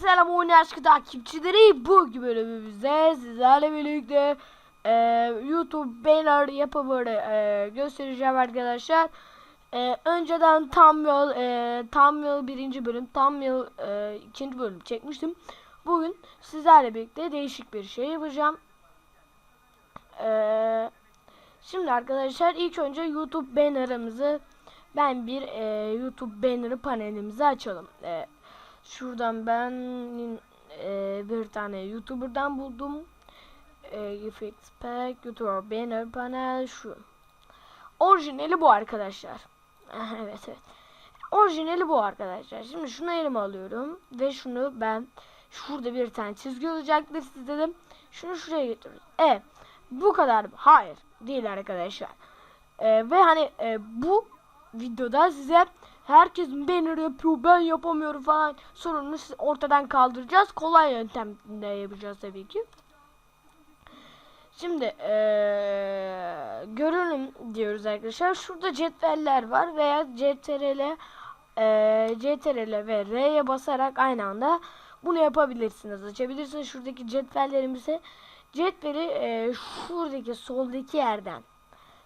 selam oyun aşkı takipçileri. Bu bölümümüzde sizlerle birlikte e, YouTube banner yapımını e, göstereceğim arkadaşlar. E, önceden tam yol e, tam yol birinci bölüm tam yol e, ikinci bölüm çekmiştim. Bugün sizlerle birlikte değişik bir şey yapacağım. E, şimdi arkadaşlar ilk önce YouTube bannerımızı ben bir e, YouTube bannerı panelimizi açalım. E, Şuradan ben e, bir tane YouTuber'dan buldum. E, Effects Pack, YouTuber Banner Panel şu. Orijinali bu arkadaşlar. evet evet. Orijinali bu arkadaşlar. Şimdi şunu elime alıyorum ve şunu ben şurada bir tane çizgi olacaktır size dedim. Şunu şuraya getiriyoruz. E bu kadar mı? Hayır. Değil arkadaşlar. E, ve hani e, bu videoda size herkes banner yapıyor ben yapamıyorum falan sorununu ortadan kaldıracağız. Kolay yöntemle yapacağız tabii ki. Şimdi ee, görünüm diyoruz arkadaşlar. Şurada cetveller var veya CTRL ee, CTRL ve R'ye basarak aynı anda bunu yapabilirsiniz. Açabilirsiniz şuradaki cetvellerimizi. Cetveli ee, şuradaki soldaki yerden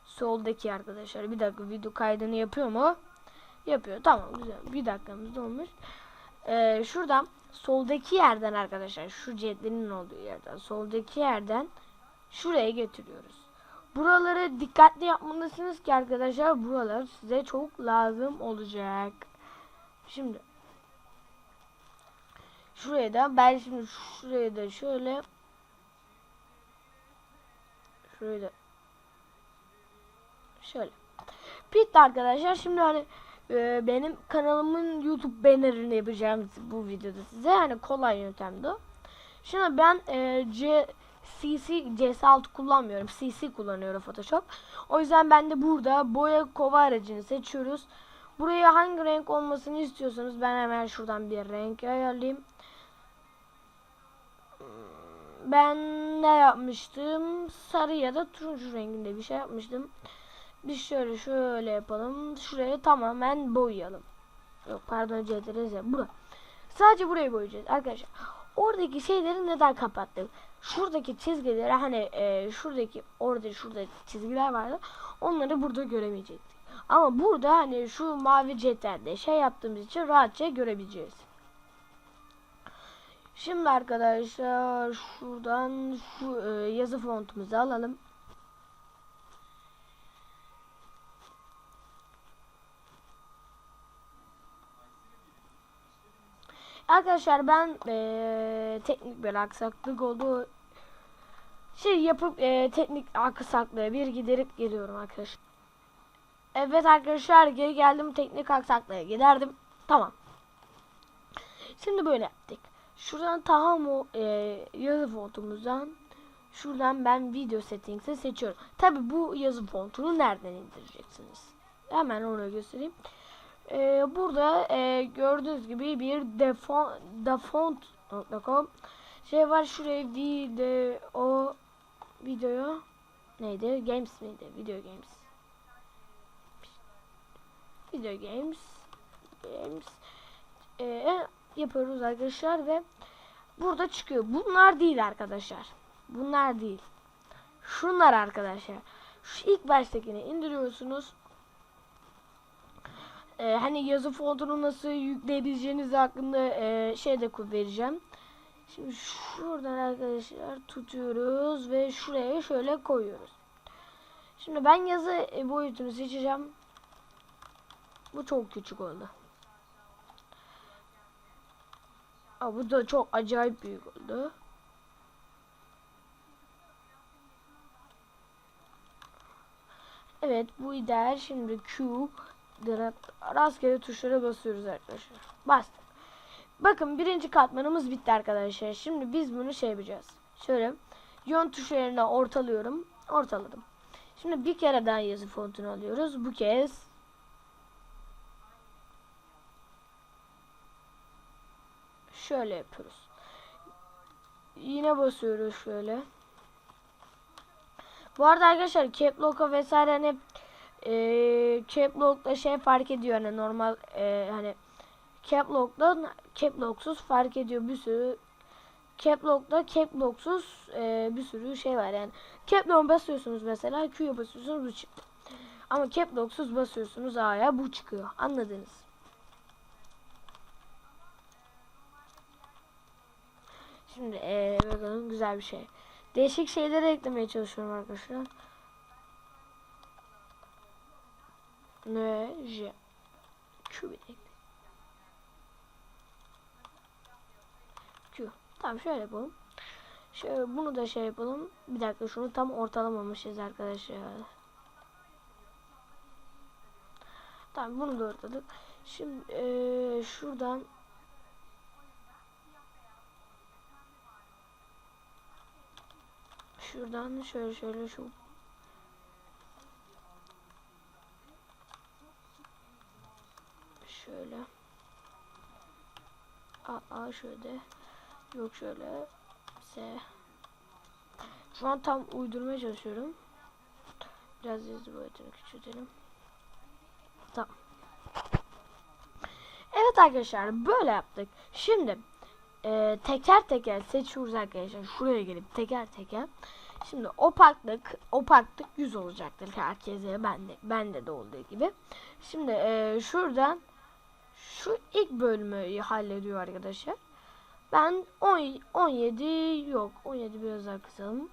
soldaki arkadaşlar. Bir dakika video kaydını yapıyor mu? Yapıyor. Tamam güzel. Bir dakikamız olmuş. Ee, şuradan soldaki yerden arkadaşlar şu cetvelin olduğu yerden soldaki yerden şuraya getiriyoruz. Buraları dikkatli yapmalısınız ki arkadaşlar buralar size çok lazım olacak. Şimdi şuraya da ben şimdi şuraya da şöyle şuraya da şöyle bitti arkadaşlar. Şimdi hani e, benim kanalımın YouTube bannerini yapacağım bu videoda size. Hani kolay yöntemdi. Şimdi ben e, C CC CS6 kullanmıyorum. CC kullanıyorum Photoshop. O yüzden ben de burada boya kova aracını seçiyoruz. Buraya hangi renk olmasını istiyorsanız ben hemen şuradan bir renk ayarlayayım. Ben ne yapmıştım? Sarı ya da turuncu renginde bir şey yapmıştım. Biz şöyle şöyle yapalım. Şuraya tamamen boyayalım. Yok pardon CTRL bura. Sadece burayı boyayacağız arkadaşlar. Oradaki şeyleri neden kapattık? Şuradaki çizgileri hani e, şuradaki orada şurada çizgiler vardı. Onları burada göremeyecektik. Ama burada hani şu mavi cetvelde şey yaptığımız için rahatça görebileceğiz. Şimdi arkadaşlar şuradan şu e, yazı fontumuzu alalım. Arkadaşlar ben ee, teknik bir aksaklık oldu. Şey yapıp ee, teknik aksaklığa bir giderip geliyorum arkadaşlar. Evet arkadaşlar geri geldim teknik aksaklığa giderdim. Tamam. Şimdi böyle yaptık. Şuradan tamam o ee, yazı fontumuzdan şuradan ben video settings'e seçiyorum. Tabi bu yazı fontunu nereden indireceksiniz? Hemen onu göstereyim. Ee, burada e, gördüğünüz gibi bir defont defont.com şey var. Şuraya video video neydi? Games miydi? Video games. Video games games ee, yapıyoruz arkadaşlar ve burada çıkıyor. Bunlar değil arkadaşlar. Bunlar değil. Şunlar arkadaşlar. Şu ilk baştakini indiriyorsunuz e, hani yazı fontunu nasıl yükleyebileceğiniz hakkında e, şey de vereceğim. Şimdi şuradan arkadaşlar tutuyoruz ve şuraya şöyle koyuyoruz. Şimdi ben yazı e, boyutunu seçeceğim. Bu çok küçük oldu. Aa, bu da çok acayip büyük oldu. Evet bu ideal. Şimdi Q rastgele tuşlara basıyoruz arkadaşlar. Bastık. Bakın birinci katmanımız bitti arkadaşlar. Şimdi biz bunu şey yapacağız. Şöyle yön tuşu ortalıyorum. Ortaladım. Şimdi bir kere daha yazı fontunu alıyoruz. Bu kez şöyle yapıyoruz. Yine basıyoruz şöyle. Bu arada arkadaşlar cap lock'a vesaire hani e, cap lock'ta şey fark ediyor hani normal e, hani Cap Lock'la Cap Lock'suz fark ediyor bir sürü Cap Lock'la Cap Lock'suz e, bir sürü şey var yani. Cap Lock basıyorsunuz mesela Q'ya basıyorsunuz bu çıktı. Ama Cap Lock'suz basıyorsunuz A'ya bu çıkıyor. Anladınız. Şimdi ee, bakalım güzel bir şey. Değişik şeyleri eklemeye çalışıyorum arkadaşlar. Ne? J. Q bir ekle. Q. Tamam şöyle yapalım. Şöyle bunu da şey yapalım. Bir dakika şunu tam ortalamamışız arkadaşlar. Tamam bunu da ortaladık. Şimdi ee, şuradan şuradan şöyle şöyle şu şöyle A, şöyle. Yok şöyle. S. Şu an tam uydurmaya çalışıyorum. Biraz yazı boyutunu küçültelim. Tamam. Evet arkadaşlar böyle yaptık. Şimdi e, teker teker seçiyoruz arkadaşlar. Şuraya gelip teker teker. Şimdi opaklık, opaklık 100 olacaktır. Herkese bende bende de olduğu gibi. Şimdi e, şuradan şu ilk bölümü hallediyor arkadaşlar. Ben 10, 17 yok 17 biraz daha kısalım.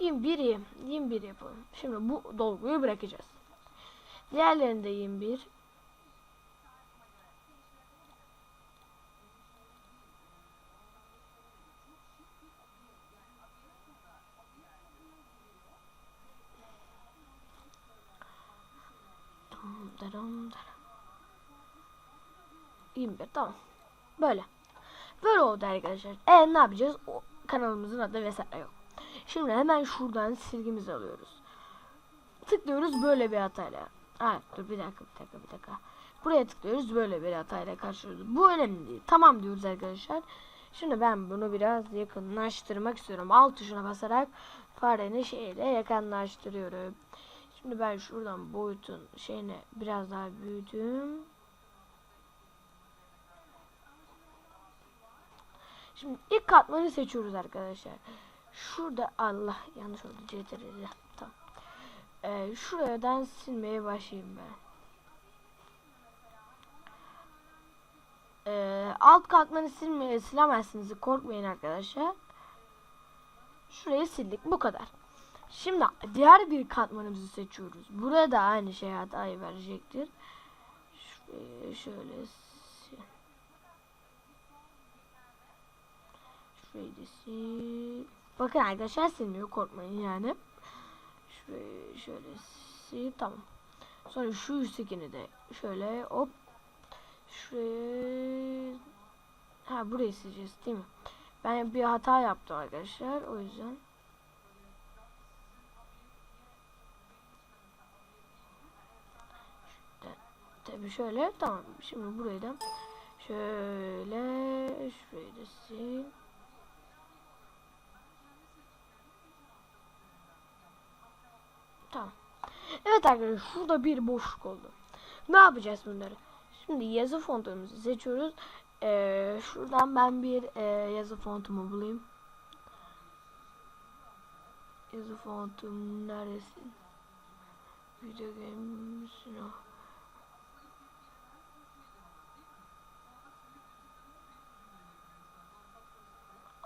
Yirmi bir, yirmi bir yapalım. Şimdi bu dolguyu bırakacağız. Diğerlerinde de 21. Daram, daram. 21 tamam. Böyle. Böyle oldu arkadaşlar. E ne yapacağız? O kanalımızın adı vesaire yok. Şimdi hemen şuradan silgimizi alıyoruz. Tıklıyoruz böyle bir hatayla. Ha dur bir dakika bir dakika bir dakika. Buraya tıklıyoruz böyle bir hatayla karşılıyoruz. Bu önemli değil. Tamam diyoruz arkadaşlar. Şimdi ben bunu biraz yakınlaştırmak istiyorum. Alt tuşuna basarak farenin şeyle yakınlaştırıyorum. Şimdi ben şuradan boyutun şeyini biraz daha büyüdüm. Şimdi ilk katmanı seçiyoruz arkadaşlar. Şurada Allah yanlış oldu CTRL. Tamam. Ee, şuradan silmeye başlayayım ben. Ee, alt katmanı silmeye silemezsiniz. Korkmayın arkadaşlar. Şurayı sildik. Bu kadar. Şimdi diğer bir katmanımızı seçiyoruz. Burada aynı şey hatayı verecektir. Şurayı şöyle. Şurayı da. Bakın arkadaşlar silmiyor korkmayın yani. Şurayı şöyle tamam. Sonra şu üsttekini de şöyle hop. Şurayı ha burayı sileceğiz değil mi? Ben bir hata yaptım arkadaşlar o yüzden. Tabii şöyle tamam. Şimdi burayı da şöyle şurayı da sil. Tamam. Evet arkadaşlar şurada bir boşluk oldu. Ne yapacağız bunları? Şimdi yazı fontumuzu seçiyoruz. Ee, şuradan ben bir e, yazı fontumu bulayım. Yazı fontum neredesin? Video games no.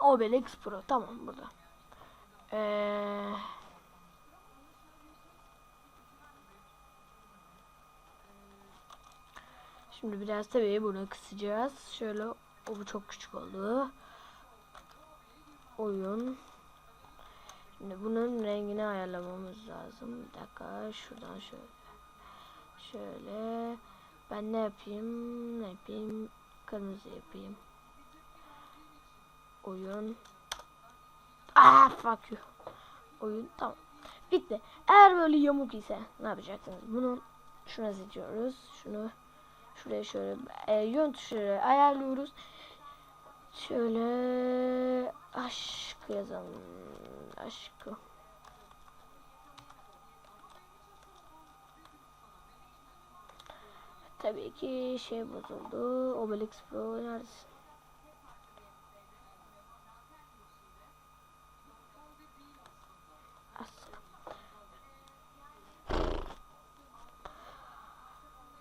Obelix Pro tamam burada. Ee, şimdi biraz tabii bunu kısacağız. Şöyle o bu çok küçük oldu. Oyun. Şimdi bunun rengini ayarlamamız lazım. Bir dakika şuradan şöyle. Şöyle. Ben ne yapayım? Ne yapayım? Kırmızı yapayım Oyun. Ah fuck you. Oyun tamam. Bitti. Eğer böyle yamuk ise ne yapacaksınız? Bunu şuna seçiyoruz. Şunu şuraya şöyle e, yön tuşları ayarlıyoruz. Şöyle aşk yazalım. Aşkı. Tabii ki şey bozuldu. Obelix Pro neredesin?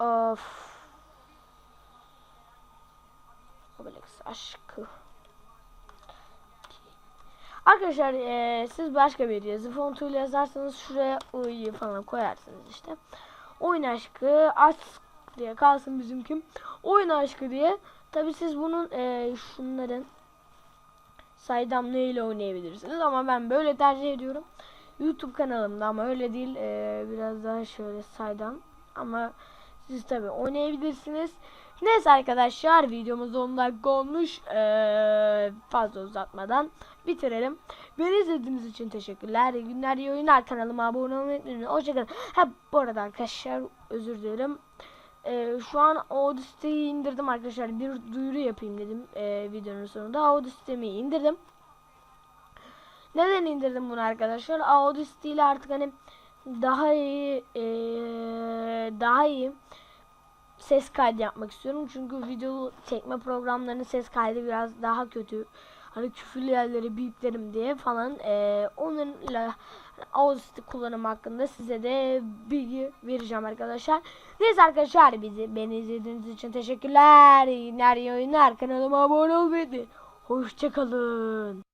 Of. Obelix aşkı. Arkadaşlar eee, siz başka bir yazı fontuyla yazarsanız şuraya i'yi falan koyarsınız işte. Oyun aşkı aşk diye kalsın bizimkim. Oyun aşkı diye. Tabi siz bunun eee, şunların saydam neyle oynayabilirsiniz ama ben böyle tercih ediyorum. YouTube kanalımda ama öyle değil eee, biraz daha şöyle saydam ama siz tabi oynayabilirsiniz. Neyse arkadaşlar videomuz 10 dakika olmuş. Eee, fazla uzatmadan bitirelim. Beni izlediğiniz için teşekkürler. İyi günler, iyi oyunlar. Kanalıma abone olmayı unutmayın. Hoşçakalın. Ha bu arada arkadaşlar özür dilerim. Eee, şu an Audisty'yi indirdim arkadaşlar. Bir duyuru yapayım dedim eee, videonun sonunda. Audisty'mi indirdim. Neden indirdim bunu arkadaşlar? Audacity ile artık hani daha iyi eee, daha iyi ses kaydı yapmak istiyorum. Çünkü video çekme programlarının ses kaydı biraz daha kötü. Hani küfürlü yerleri biplerim diye falan. Eee onlarla Audacity kullanımı hakkında size de bilgi vereceğim arkadaşlar. Neyse arkadaşlar bizi beni izlediğiniz için teşekkürler. İyi günler, iyi oyunlar. Kanalıma abone olmayı. Hoşçakalın.